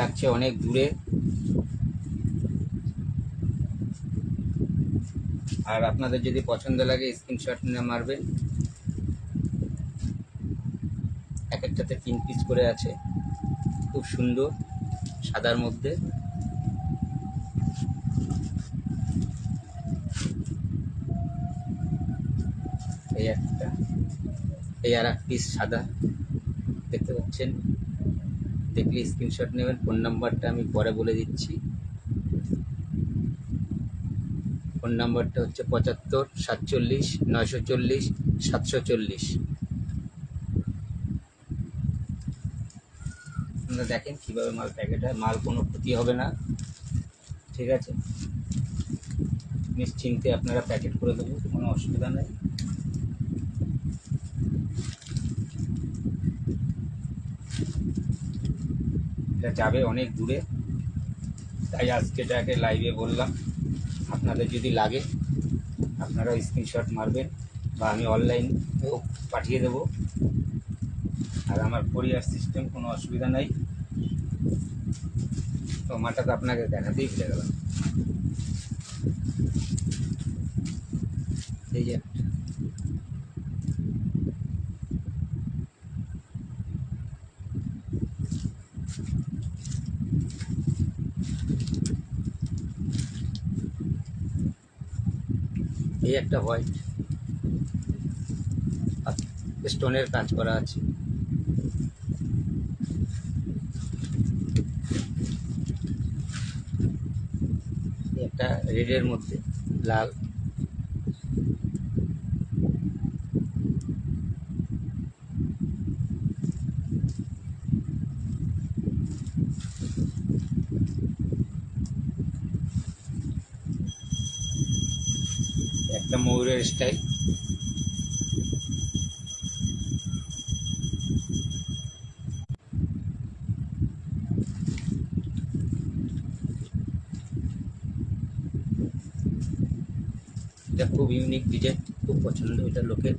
লাগছে অনেক দূরে। আর আপনাদের যদি পছন্দ লাগে স্ক্রিনশট নিয়ে মারবেন এক একটাতে তিন পিস করে আছে। খুব সুন্দর, সাদার মধ্যে। এই একটা, এই আর এক পিস সাদা। দেখতে পাচ্ছেন? দেখলে স্ক্রিনশট নেবেন ফোন নাম্বারটা আমি পরে বলে দিচ্ছি। ফোন নাম্বারটা হচ্ছে পঁচাত্তর, সাতচল্লিশ, নয়শো চল্লিশ, সাতশো চল্লিশ। আপনারা দেখেন কীভাবে মাল প্যাকেট হয়, মাল কোনো ক্ষতি হবে না। ঠিক আছে? নিশ্চিন্তে আপনারা প্যাকেট করে দেবো, কোনো অসুবিধা নেই। এটা যাবে অনেক দূরে। তাই আজকে এটাকে লাইভে বললাম, আপনাদের যদি লাগে আপনারা স্ক্রিনশট মারবেন বা আমি অনলাইনেও পাঠিয়ে দেব। আর আমার কোরিয়ার সিস্টেম কোনো অসুবিধা নাই। তো মাটা তো আপনাকে দেখাতেই ভুলে গেলাম। এই যে একটা। এই একটা হোয়াইট স্টোনের কাজ করা আছে। একটা রেডের মধ্যে লাল। একটা ময়ূরের স্টাইল এটা খুব ইউনিক ডিজাইন খুব পছন্দ এটা লোকের।